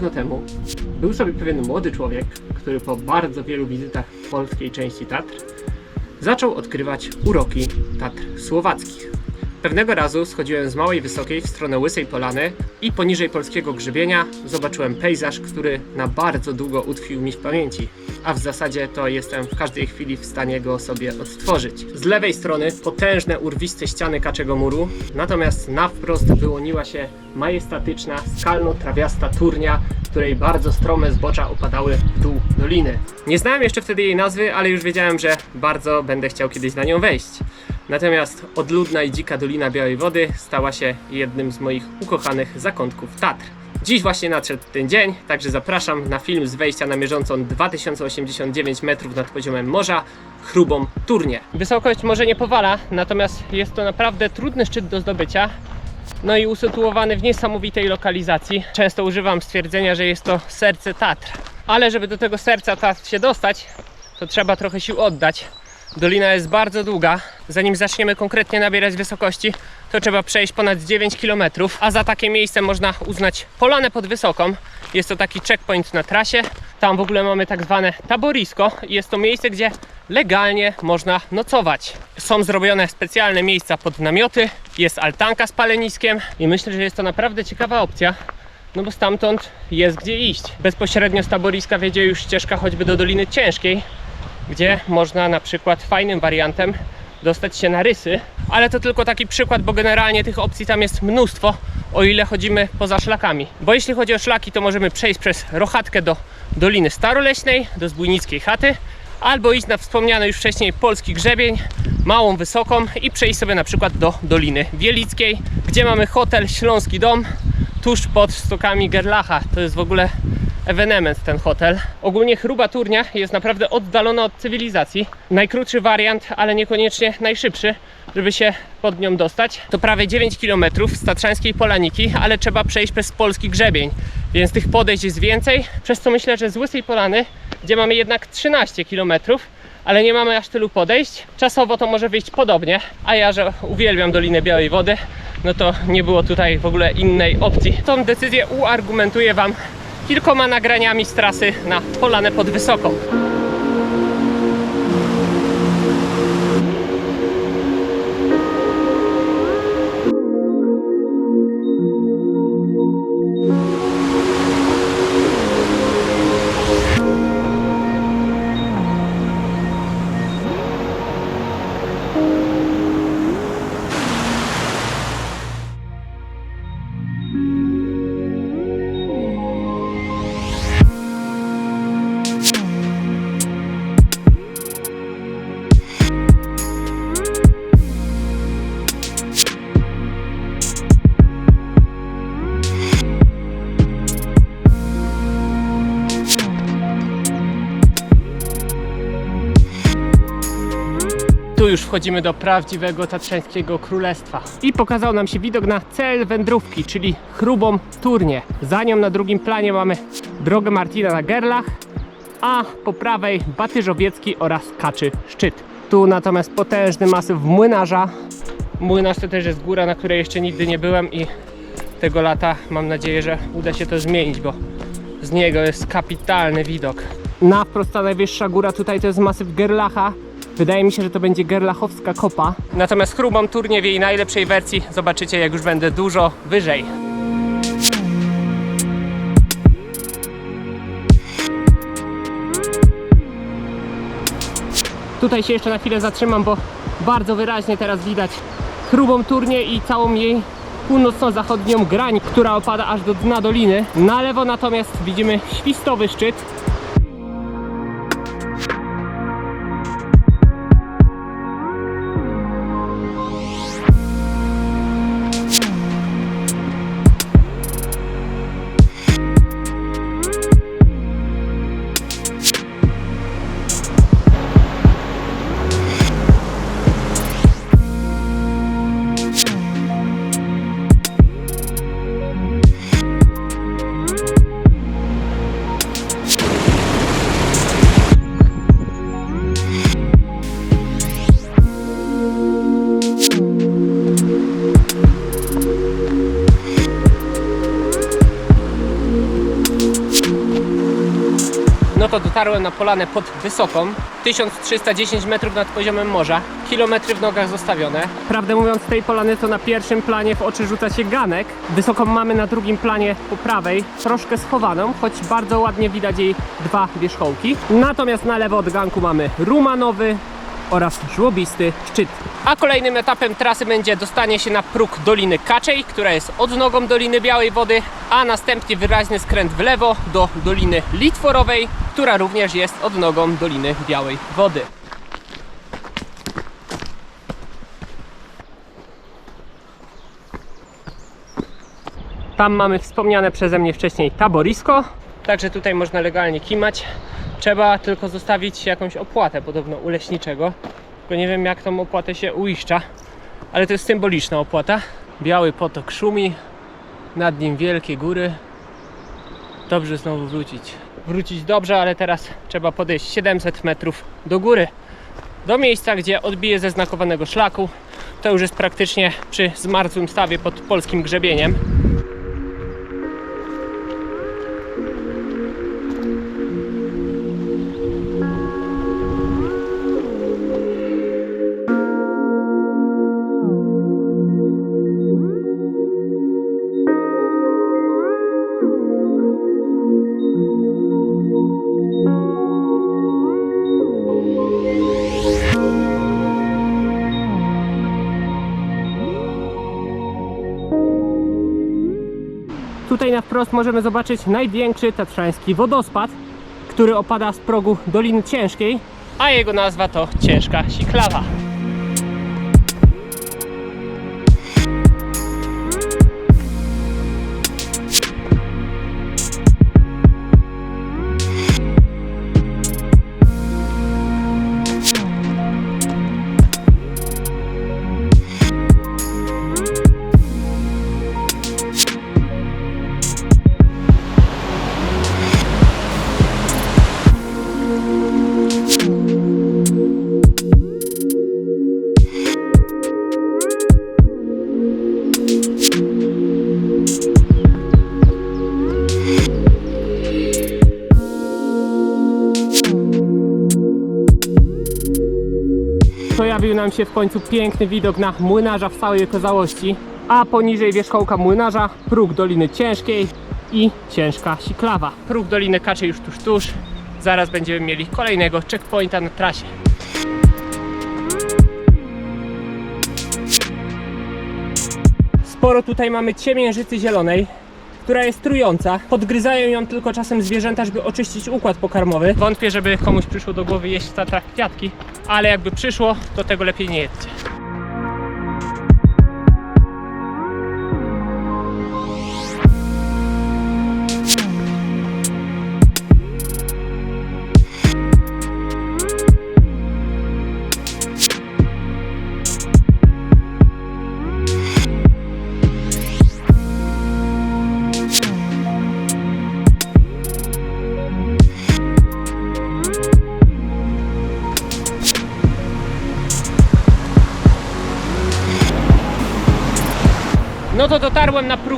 Dawno, temu był sobie pewien młody człowiek, który po bardzo wielu wizytach w polskiej części Tatr zaczął odkrywać uroki Tatr słowackich. Pewnego razu schodziłem z Małej Wysokiej w stronę Łysej Polany i poniżej polskiego grzebienia zobaczyłem pejzaż, który na bardzo długo utkwił mi w pamięci. A w zasadzie to jestem w każdej chwili w stanie go sobie odtworzyć. Z lewej strony potężne, urwiste ściany kaczego muru, natomiast na wprost wyłoniła się majestatyczna, skalno-trawiasta turnia, której bardzo strome zbocza opadały w dół doliny. Nie znałem jeszcze wtedy jej nazwy, ale już wiedziałem, że bardzo będę chciał kiedyś na nią wejść. Natomiast odludna i dzika Dolina Białej Wody stała się jednym z moich ukochanych zakątków Tatr. Dziś właśnie nadszedł ten dzień, także zapraszam na film z wejścia na mierzącą 2089 metrów nad poziomem morza, chrubą Turnię. Wysokość może nie powala, natomiast jest to naprawdę trudny szczyt do zdobycia. No i usytuowany w niesamowitej lokalizacji. Często używam stwierdzenia, że jest to serce Tatr. Ale żeby do tego serca Tatr się dostać, to trzeba trochę sił oddać. Dolina jest bardzo długa. Zanim zaczniemy konkretnie nabierać wysokości, to trzeba przejść ponad 9 km, a za takie miejsce można uznać Polanę pod Wysoką. Jest to taki checkpoint na trasie. Tam w ogóle mamy tak zwane taborisko. Jest to miejsce, gdzie legalnie można nocować. Są zrobione specjalne miejsca pod namioty, jest altanka z paleniskiem i myślę, że jest to naprawdę ciekawa opcja. No bo stamtąd jest gdzie iść. Bezpośrednio z taboriska wiedzie już ścieżka choćby do Doliny Ciężkiej, gdzie można na przykład fajnym wariantem dostać się na rysy, ale to tylko taki przykład, bo generalnie tych opcji tam jest mnóstwo, o ile chodzimy poza szlakami. Bo jeśli chodzi o szlaki, to możemy przejść przez Rochatkę do Doliny Staroleśnej, do Zbójnickiej Chaty, albo iść na wspomniany już wcześniej polski grzebień, małą wysoką i przejść sobie na przykład do Doliny Wielickiej, gdzie mamy hotel Śląski Dom tuż pod stokami Gerlacha. To jest w ogóle ewenement ten hotel. Ogólnie chruba turnia jest naprawdę oddalona od cywilizacji. Najkrótszy wariant, ale niekoniecznie najszybszy, żeby się pod nią dostać. To prawie 9 km z Tatrzańskiej Polaniki, ale trzeba przejść przez polski grzebień, więc tych podejść jest więcej, przez co myślę, że z Łysej Polany, gdzie mamy jednak 13 km, ale nie mamy aż tylu podejść. Czasowo to może wyjść podobnie, a ja, że uwielbiam Dolinę Białej Wody, no to nie było tutaj w ogóle innej opcji. Tą decyzję uargumentuję Wam kilkoma nagraniami z trasy na Polanę pod Wysoką. Wchodzimy do prawdziwego tatrzańskiego królestwa. I pokazał nam się widok na cel wędrówki, czyli chrubą Turnię. Za nią na drugim planie mamy drogę Martina na Gerlach, a po prawej Batyżowiecki oraz Kaczy Szczyt. Tu natomiast potężny masyw młynarza. Młynarz to też jest góra, na której jeszcze nigdy nie byłem i tego lata mam nadzieję, że uda się to zmienić, bo z niego jest kapitalny widok. Na wprost ta najwyższa góra tutaj to jest masyw Gerlacha. Wydaje mi się, że to będzie Gerlachowska kopa. Natomiast chrubą turnię w jej najlepszej wersji zobaczycie jak już będę dużo wyżej. Tutaj się jeszcze na chwilę zatrzymam, bo bardzo wyraźnie teraz widać chrubą turnię i całą jej północno-zachodnią grań, która opada aż do dna doliny. Na lewo natomiast widzimy świstowy szczyt, to dotarłem na polanę pod Wysoką, 1310 metrów nad poziomem morza, kilometry w nogach zostawione. Prawdę mówiąc, tej polany to na pierwszym planie w oczy rzuca się ganek. Wysoką mamy na drugim planie po prawej, troszkę schowaną, choć bardzo ładnie widać jej dwa wierzchołki. Natomiast na lewo od ganku mamy rumanowy, oraz żłobisty szczyt. A kolejnym etapem trasy będzie dostanie się na próg Doliny Kaczej, która jest odnogą Doliny Białej Wody, a następnie wyraźny skręt w lewo do Doliny Litworowej, która również jest odnogą Doliny Białej Wody. Tam mamy wspomniane przeze mnie wcześniej taborisko, także tutaj można legalnie kimać. Trzeba tylko zostawić jakąś opłatę, podobno u leśniczego. Tylko nie wiem jak tą opłatę się uiszcza, ale to jest symboliczna opłata. Biały potok szumi, nad nim wielkie góry. Dobrze znowu wrócić. Wrócić dobrze, ale teraz trzeba podejść 700 metrów do góry. Do miejsca, gdzie odbije ze znakowanego szlaku. To już jest praktycznie przy zmarzłym stawie pod polskim grzebieniem. Wprost możemy zobaczyć największy tatrzański wodospad, który opada z progu Doliny Ciężkiej, a jego nazwa to Ciężka Siklawa. Nam się w końcu piękny widok na młynarza w całej okazałości, a poniżej wierzchołka młynarza próg Doliny Ciężkiej i Ciężka Siklawa. Próg Doliny Kaczy już tuż, tuż. Zaraz będziemy mieli kolejnego checkpointa na trasie. Sporo tutaj mamy ciemiężycy zielonej, która jest trująca. Podgryzają ją tylko czasem zwierzęta, żeby oczyścić układ pokarmowy. Wątpię, żeby komuś przyszło do głowy jeść Tatrach kwiatki, ale jakby przyszło, to tego lepiej nie jedzcie.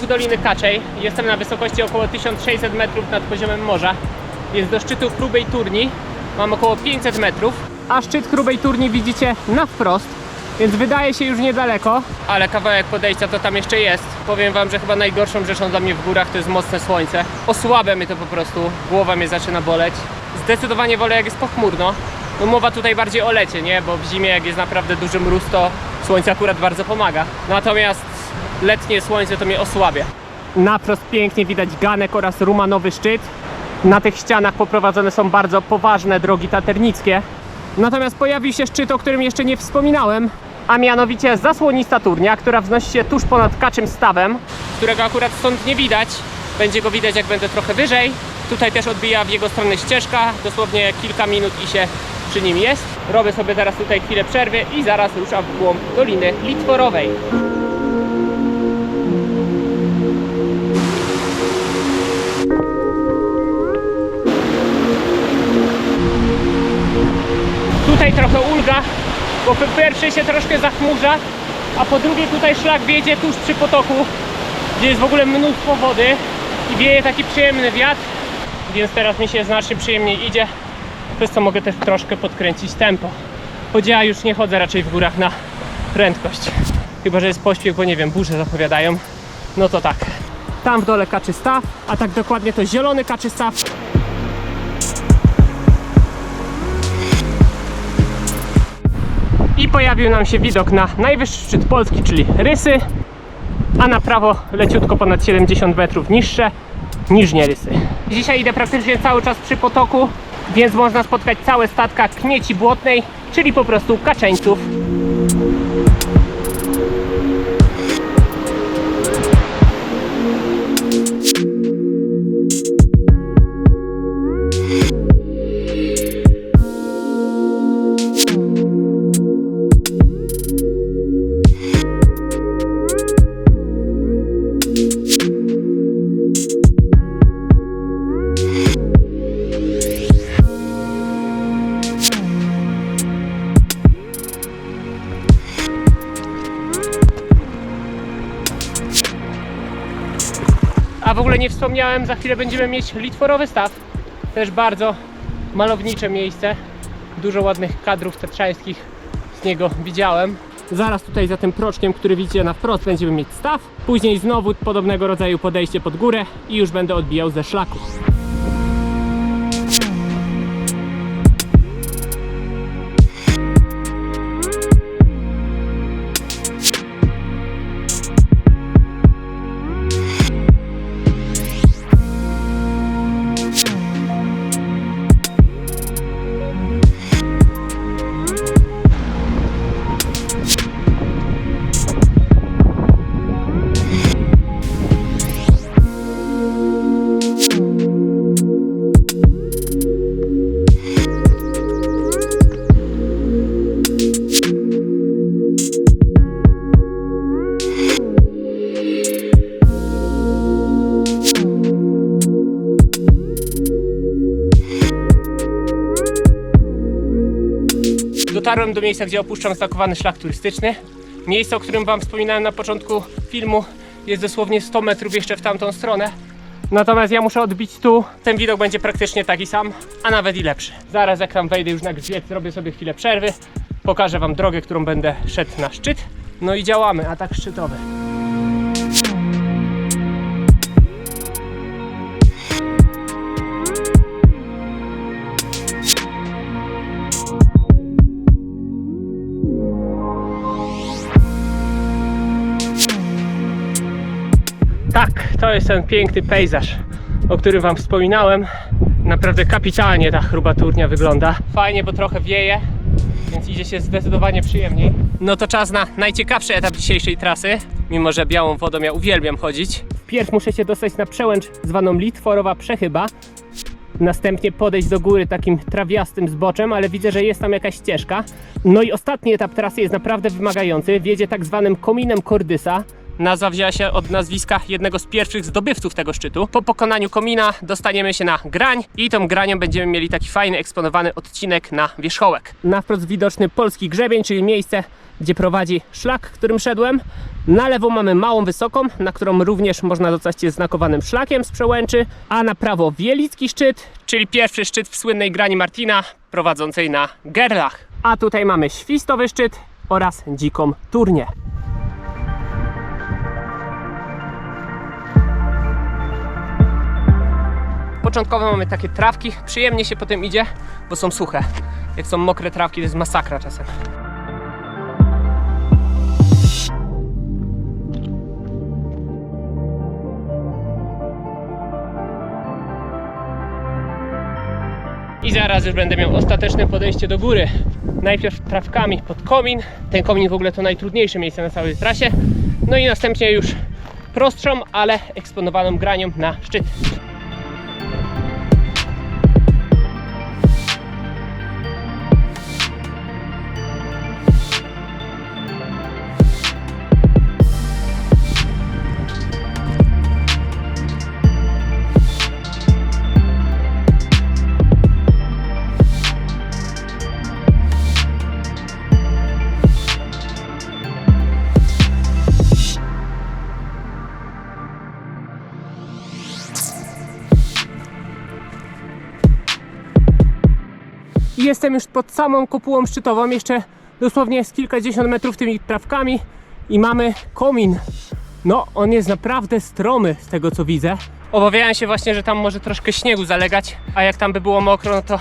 Próg Doliny Kaczej. Jestem na wysokości około 1600 metrów nad poziomem morza. Więc do szczytu Chrubej Turni mam około 500 metrów. A szczyt Chrubej Turni widzicie na wprost, więc wydaje się już niedaleko. Ale kawałek podejścia to tam jeszcze jest. Powiem wam, że chyba najgorszą rzeczą dla mnie w górach to jest mocne słońce. Osłabia mnie to po prostu, głowa mnie zaczyna boleć. Zdecydowanie wolę jak jest pochmurno. No mowa tutaj bardziej o lecie, nie? Bo w zimie jak jest naprawdę duży mróz, to słońce akurat bardzo pomaga. Natomiast letnie słońce to mnie osłabia. Naprost pięknie widać ganek oraz rumanowy szczyt. Na tych ścianach poprowadzone są bardzo poważne drogi taternickie. Natomiast pojawił się szczyt, o którym jeszcze nie wspominałem, a mianowicie zasłonista turnia, która wznosi się tuż ponad kaczym stawem, którego akurat stąd nie widać. Będzie go widać jak będę trochę wyżej. Tutaj też odbija w jego stronę ścieżka, dosłownie kilka minut i się przy nim jest. Robię sobie teraz tutaj chwilę przerwy i zaraz ruszam w głąb Doliny Litworowej. Tutaj trochę ulga, bo po pierwsze się troszkę zachmurza, a po drugie tutaj szlak wiedzie tuż przy potoku, gdzie jest w ogóle mnóstwo wody i wieje taki przyjemny wiatr. więc teraz mi się znacznie przyjemniej idzie, przez co mogę też troszkę podkręcić tempo. Choć ja już nie chodzę raczej w górach na prędkość. Chyba, że jest pośpiech, bo nie wiem, burze zapowiadają. No to tak. Tam w dole kaczy staw, a tak dokładnie to zielony kaczy staw. Pojawił nam się widok na najwyższy szczyt Polski, czyli Rysy, a na prawo leciutko ponad 70 metrów niższe niż Rysy. Dzisiaj idę praktycznie cały czas przy potoku, więc można spotkać całe statka knieci błotnej, czyli po prostu kaczeńców. Nie wspomniałem, za chwilę będziemy mieć litworowy staw. Też bardzo malownicze miejsce. Dużo ładnych kadrów tatrzańskich z niego widziałem. Zaraz tutaj za tym proczkiem, który widzicie na wprost, będziemy mieć staw. Później znowu podobnego rodzaju podejście pod górę i już będę odbijał ze szlaku. Miejsca, gdzie opuszczam stakowany szlak turystyczny. Miejsce, o którym Wam wspominałem na początku filmu, jest dosłownie 100 metrów jeszcze w tamtą stronę. Natomiast ja muszę odbić tu. Ten widok będzie praktycznie taki sam, a nawet i lepszy. Zaraz jak tam wejdę już na grzbiet, zrobię sobie chwilę przerwy. Pokażę Wam drogę, którą będę szedł na szczyt. No i działamy, atak szczytowy. To jest ten piękny pejzaż, o którym Wam wspominałem. Naprawdę kapitalnie ta chruba turnia wygląda. Fajnie, bo trochę wieje, więc idzie się zdecydowanie przyjemniej. No to czas na najciekawszy etap dzisiejszej trasy. Mimo, że białą wodą ja uwielbiam chodzić. Wpierw muszę się dostać na przełęcz zwaną Litworowa Przechyba. Następnie podejść do góry takim trawiastym zboczem, ale widzę, że jest tam jakaś ścieżka. No i ostatni etap trasy jest naprawdę wymagający. Wiedzie tak zwanym kominem Kordysa. Nazwa wzięła się od nazwiska jednego z pierwszych zdobywców tego szczytu. Po pokonaniu komina dostaniemy się na grań i tą granią będziemy mieli taki fajny, eksponowany odcinek na wierzchołek. Na wprost widoczny polski grzebień, czyli miejsce, gdzie prowadzi szlak, którym szedłem. Na lewo mamy małą wysoką, na którą również można dostać się znakowanym szlakiem z przełęczy, a na prawo Wielicki szczyt, czyli pierwszy szczyt w słynnej grani Martina prowadzącej na Gerlach. A tutaj mamy Świstowy szczyt oraz Dziką Turnię. Początkowo mamy takie trawki, przyjemnie się potem idzie, bo są suche. Jak są mokre trawki, to jest masakra czasem. I zaraz już będę miał ostateczne podejście do góry. Najpierw trawkami pod komin. Ten komin w ogóle to najtrudniejsze miejsce na całej trasie. No i następnie już prostszą, ale eksponowaną granią na szczyt. I jestem już pod samą kopułą szczytową, jeszcze dosłownie z kilkadziesiąt metrów tymi trawkami i mamy komin. No, on jest naprawdę stromy z tego co widzę. Obawiałem się właśnie, że tam może troszkę śniegu zalegać, a jak tam by było mokro, no to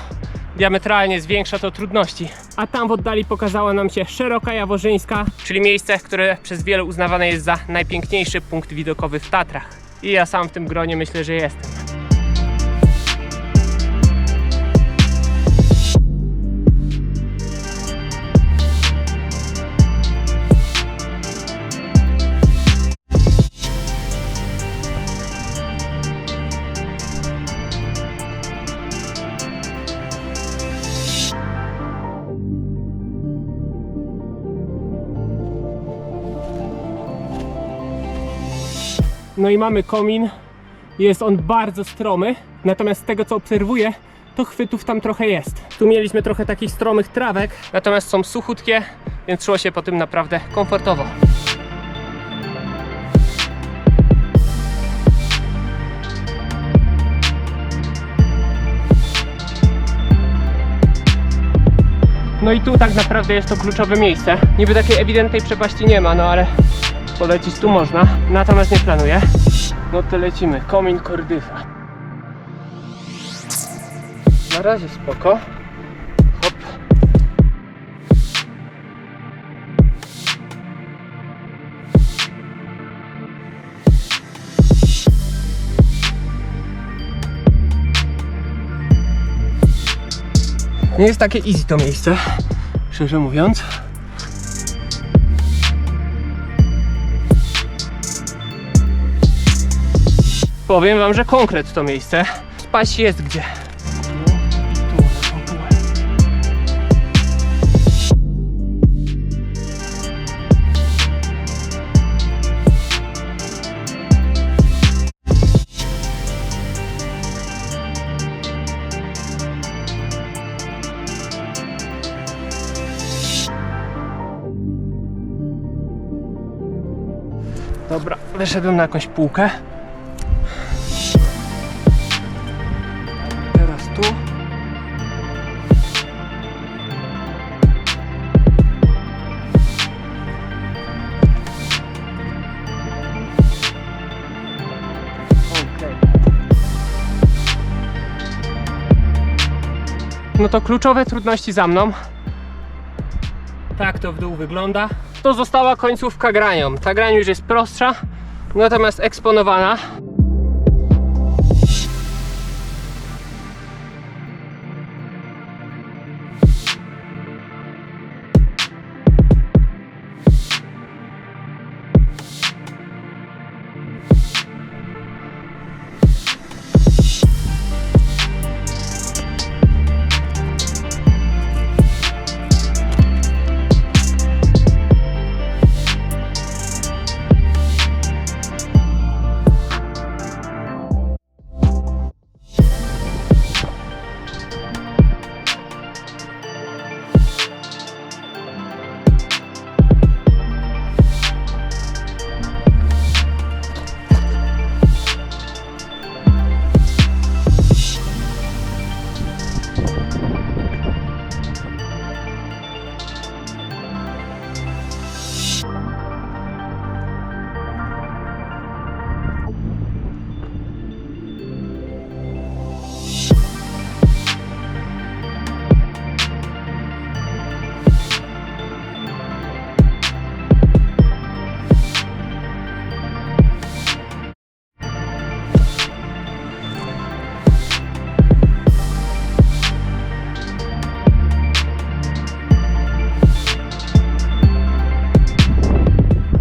diametralnie zwiększa to trudności. A tam w oddali pokazała nam się Szeroka Jaworzyńska, czyli miejsce, które przez wielu uznawane jest za najpiękniejszy punkt widokowy w Tatrach. I ja sam w tym gronie myślę, że jestem. No i mamy komin. Jest on bardzo stromy, natomiast z tego co obserwuję, to chwytów tam trochę jest. Tu mieliśmy trochę takich stromych trawek, natomiast są suchutkie, więc szło się po tym naprawdę komfortowo. No i tu tak naprawdę jest to kluczowe miejsce. Niby takiej ewidentnej przepaści nie ma, no ale polecić tu można. Natomiast nie planuję. No to lecimy. Komin Kordyfa. Na razie spoko. Hop. Nie jest takie easy to miejsce, szczerze mówiąc. Powiem wam, że konkret to miejsce. Spać jest gdzie. Dobra, wyszedłem na jakąś półkę. To kluczowe trudności za mną. Tak to w dół wygląda. To została końcówka granią. Ta grań już jest prostsza, natomiast eksponowana.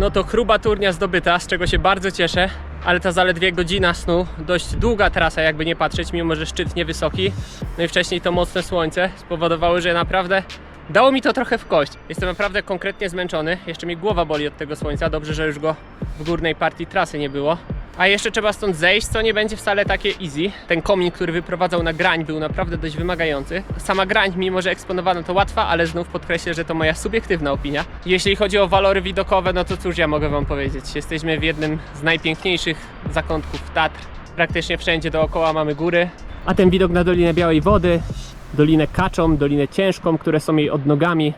No to chruba turnia zdobyta, z czego się bardzo cieszę, ale ta zaledwie godzina snu, dość długa trasa jakby nie patrzeć, mimo że szczyt niewysoki, no i wcześniej to mocne słońce spowodowały, że naprawdę dało mi to trochę w kość. Jestem naprawdę konkretnie zmęczony, jeszcze mi głowa boli od tego słońca, dobrze, że już go w górnej partii trasy nie było. A jeszcze trzeba stąd zejść, co nie będzie wcale takie easy. Ten komin, który wyprowadzał na grań, był naprawdę dość wymagający. Sama grań, mimo że eksponowana, to łatwa, ale znów podkreślę, że to moja subiektywna opinia. Jeśli chodzi o walory widokowe, no to cóż ja mogę Wam powiedzieć. Jesteśmy w jednym z najpiękniejszych zakątków Tatr. Praktycznie wszędzie dookoła mamy góry. A ten widok na Dolinę Białej Wody, Dolinę Kaczą, Dolinę Ciężką, które są jej odnogami.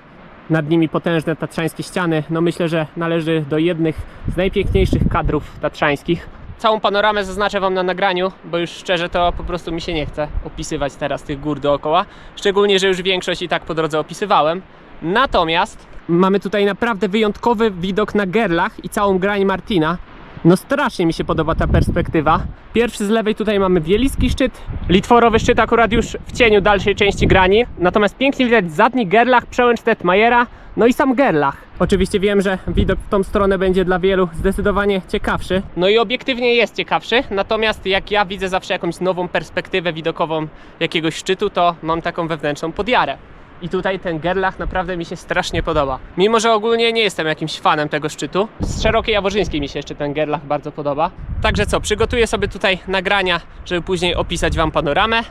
Nad nimi potężne tatrzańskie ściany. No myślę, że należy do jednych z najpiękniejszych kadrów tatrzańskich. Całą panoramę zaznaczę Wam na nagraniu, bo już szczerze to po prostu mi się nie chce opisywać teraz tych gór dookoła. Szczególnie, że już większość i tak po drodze opisywałem. Natomiast mamy tutaj naprawdę wyjątkowy widok na Gerlach i całą grań Martina. No strasznie mi się podoba ta perspektywa. Pierwszy z lewej tutaj mamy Wieliski szczyt, Litworowy szczyt akurat już w cieniu dalszej części grani. Natomiast pięknie widać zadni Gerlach, przełęcz Tetmajera, no i sam Gerlach. Oczywiście wiem, że widok w tą stronę będzie dla wielu zdecydowanie ciekawszy. No i obiektywnie jest ciekawszy, natomiast jak ja widzę zawsze jakąś nową perspektywę widokową jakiegoś szczytu, to mam taką wewnętrzną podjarę. I tutaj ten Gerlach naprawdę mi się strasznie podoba. Mimo, że ogólnie nie jestem jakimś fanem tego szczytu. Z szerokiej Jaworzyńskiej mi się jeszcze ten Gerlach bardzo podoba. Także co, przygotuję sobie tutaj nagrania, żeby później opisać Wam panoramę.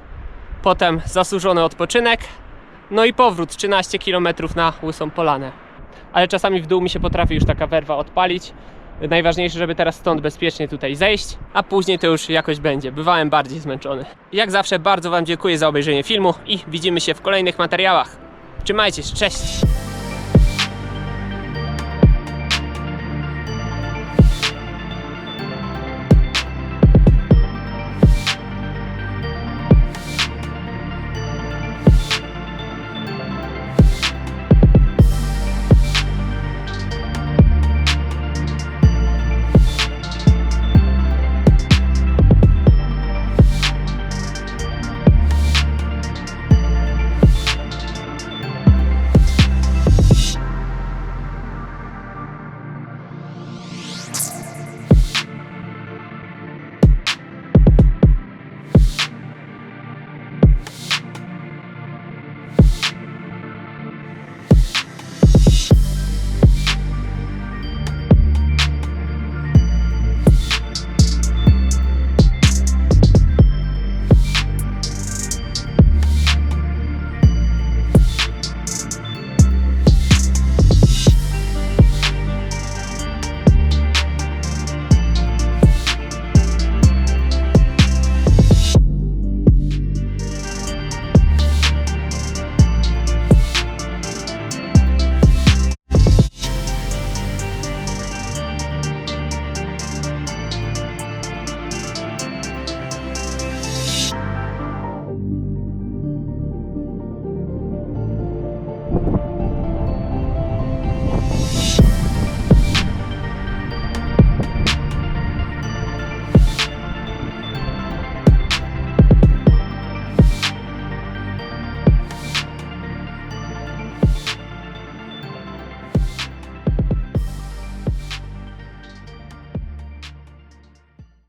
Potem zasłużony odpoczynek. No i powrót 13 km na Łysą Polanę. Ale czasami w dół mi się potrafi już taka werwa odpalić. Najważniejsze, żeby teraz stąd bezpiecznie tutaj zejść, a później to już jakoś będzie. Bywałem bardziej zmęczony. Jak zawsze bardzo Wam dziękuję za obejrzenie filmu i widzimy się w kolejnych materiałach. Trzymajcie się, cześć!